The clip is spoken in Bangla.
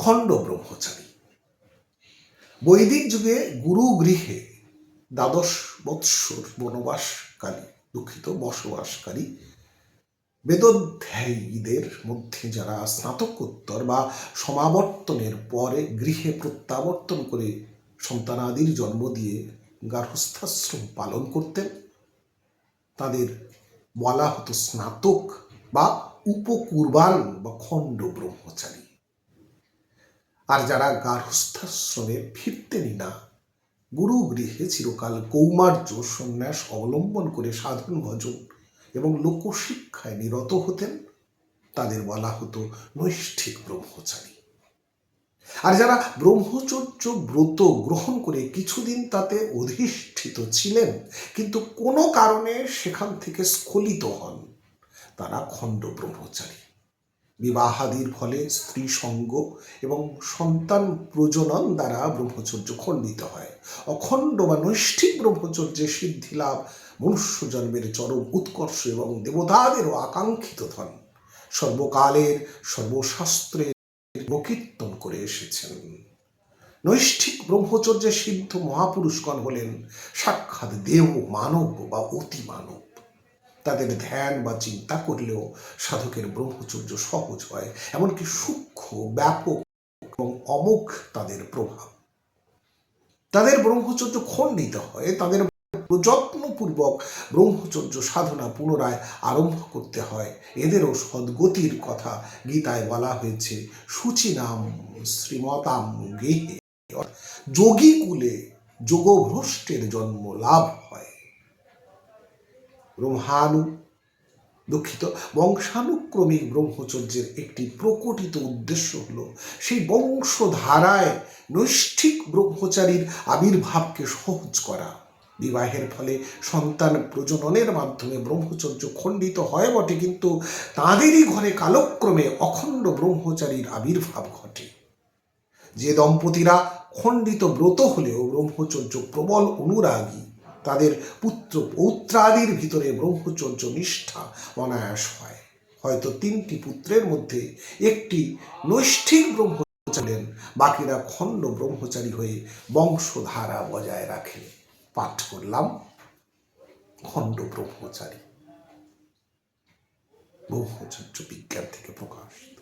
খণ্ড ব্রহ্মচারী বৈদিক যুগে গুরু গৃহে দ্বাদশ বৎসর বনবাসকারী দুঃখিত, বসবাসকারী বেদোধ্যায়ীদের মধ্যে যারা স্নাতকোত্তর বা সমাবর্তনের পরে গৃহে প্রত্যাবর্তন করে সন্তানাদির জন্ম দিয়ে গার্হস্থ্যাশ্রম পালন করতেন, তাদের বলা হতো স্নাতক বা উপকুরবান বা খণ্ড ব্রহ্মচারী আর যারা গার্হস্থ্যাশ্রমে ফিরতেনই না, গুরু গৃহে চিরকাল কৌমার্য সন্ন্যাস অবলম্বন করে সাধন ভজন এবং লোকশিক্ষায় নিরত হতেন, তাদের বলা হতো নৈষ্ঠিক ব্রহ্মচারী। আর যারা ব্রহ্মচর্য ব্রত গ্রহণ করে কিছুদিন তাতে অধিষ্ঠিত ছিলেন, কিন্তু কোনো কারণে সেখান থেকে স্খলিত হন, তারা খণ্ড ব্রহ্মচারী। বিবাহাদির ফলে স্ত্রী সঙ্গ এবং সন্তান প্রজনন দ্বারা ব্রহ্মচর্য খণ্ডিত হয়। অখণ্ড বা নৈষ্ঠিক ব্রহ্মচর্যে সিদ্ধি লাভ মনুষ্য জন্মের চরম উৎকর্ষ এবং দেবতাদেরও আকাঙ্ক্ষিত ধন। সর্বকালের সর্বশাস্ত্রের প্রকীর্তন করে এসেছেন। নৈষ্ঠিক ব্রহ্মচর্যে সিদ্ধ মহাপুরুষগণ হলেন সাক্ষাৎ দেহ মানব বা অতি মানব। তাদের ধ্যান বা চিন্তা করলেও সাধকের ব্রহ্মচর্য সহজ হয়, এমনকি সূক্ষ্ম, ব্যাপক এবং অমোঘ তাদের প্রভাব। তাদের ব্রহ্মচর্য খণ্ডিত হয়, তাদের যত্নপূর্বক ব্রহ্মচর্য সাধনা পুনরায় আরম্ভ করতে হয়। এদেরও সদ্গতির কথা গীতায় বলা হয়েছে, সুচিনাম শ্রীমতাম গেহে। যোগী কুলে যোগভ্রষ্টের জন্ম লাভ হয়। ব্রহ্মানু দুঃখিত। বংশানুক্রমিক ব্রহ্মচর্যের একটি প্রকটিত উদ্দেশ্য হল, সেই বংশধারায় নৈষ্ঠিক ব্রহ্মচারীর আবির্ভাবকে সহজ করা। বিবাহের ফলে সন্তান প্রজননের মাধ্যমে ব্রহ্মচর্য খণ্ডিত হয় বটে, কিন্তু তাঁদেরই ঘরে কালক্রমে অখণ্ড ব্রহ্মচারীর আবির্ভাব ঘটে। যে দম্পতিরা খণ্ডিত ব্রত হলেও ব্রহ্মচর্য প্রবল অনুরাগী তাদের পুত্র পৌত্রাদির ভিতরে ব্রহ্মচর্য নিষ্ঠা অনায়াস হয়। হয়তো তিনটি পুত্রের মধ্যে একটি নৈষ্ঠিক ব্রহ্মচারী বাকিরা খণ্ড ব্রহ্মচারী হয়ে বংশধারা বজায় রাখেন। পাঠ করলাম, খণ্ড ব্রহ্মচারী। ব্রহ্মচর্য বিজ্ঞান থেকে প্রকাশিত।